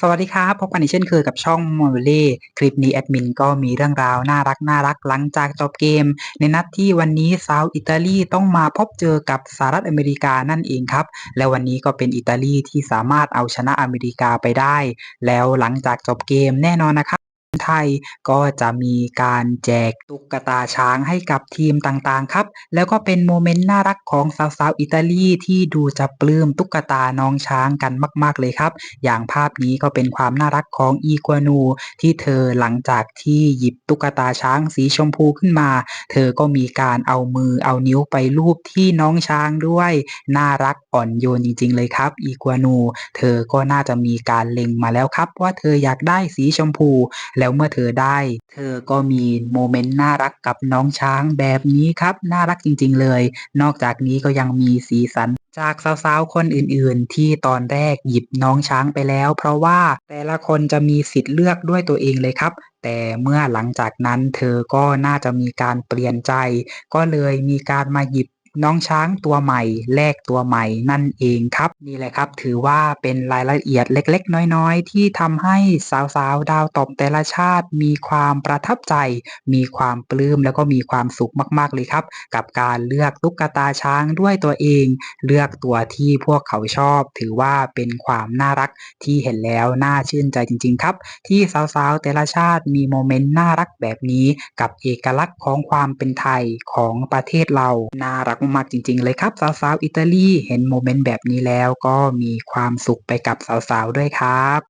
สวัสดีครับ พบกันอีกเช่นเคยกับช่องมอนเล่คลิปนี้แอดมินก็มีเรื่องราวน่ารักน่ารักหลังจากจบเกม ในนัดที่วันนี้ซาวอิตาลีต้องมาพบเจอกับสหรัฐอเมริกานั่นเองครับ และวันนี้ก็เป็นอิตาลีที่สามารถเอาชนะอเมริกาไปได้ แล้วหลังจากจบเกมแน่นอนนะครับ ไทย ก็จะมีการแจกตุ๊กตาช้างให้กับทีมต่างๆครับ แล้วก็เป็นโมเมนต์น่ารักของสาวๆอิตาลีที่ดูจะปลื้มตุ๊กตาน้องช้างกันมาก ๆเลยครับ อย่างภาพนี้ก็เป็นความน่ารักของอีกัวนู ที่เธอหลังจากที่หยิบตุ๊กตาช้างสีชมพูขึ้นมา เธอก็มีการเอามือเอานิ้วไปลูบที่น้องช้างด้วยน่ารักอ่อนโยนจริง ๆ เลยครับ อีกัวนู เธอก็น่าจะมีการเล็งมาแล้วครับ ว่าเธออยากได้สีชมพูแล้วล้วเมื่อเธอได้ เธอก็มีโมเมนต์น่ารักกับน้องช้างแบบนี้ครับ น่ารักจริง ๆ เลย นอกจากนี้ก็ยังมีสีสันจากสาวๆ คนอื่นๆ ที่ตอนแรกหยิบน้องช้างไปแล้ว เพราะว่าแต่ละคนจะมีสิทธิ์เลือกด้วยตัวเองเลยครับ แต่เมื่อหลังจากนั้นเธอก็น่าจะมีการเปลี่ยนใจ ก็เลยมีการมาหยิบ น้องช้างตัวใหม่ แลกตัวใหม่นั่นเองครับ นี่แหละครับ ถือว่าเป็นรายละเอียดเล็กๆ น้อยๆ ที่ทำให้สาวๆ ดาวตบแต่ละชาติ มีความประทับใจ มีความปลื้มแล้วก็มีความสุขมากๆเลยครับ กับการเลือกตุ๊กตาช้างด้วยตัวเอง เลือกตัวที่พวกเขาชอบ ถือว่าเป็นความน่ารักที่เห็นแล้วน่าชื่นใจจริง ๆ ครับ ที่สาวๆ แต่ละชาติมีโมเมนต์น่ารักแบบนี้ กับเอกลักษณ์ของความเป็นไทยของประเทศเราน่ารักมากจริง ๆ เลยครับ สาวๆอิตาลีเห็นโมเมนต์แบบนี้แล้วก็มีความสุขไปกับสาวๆด้วยครับ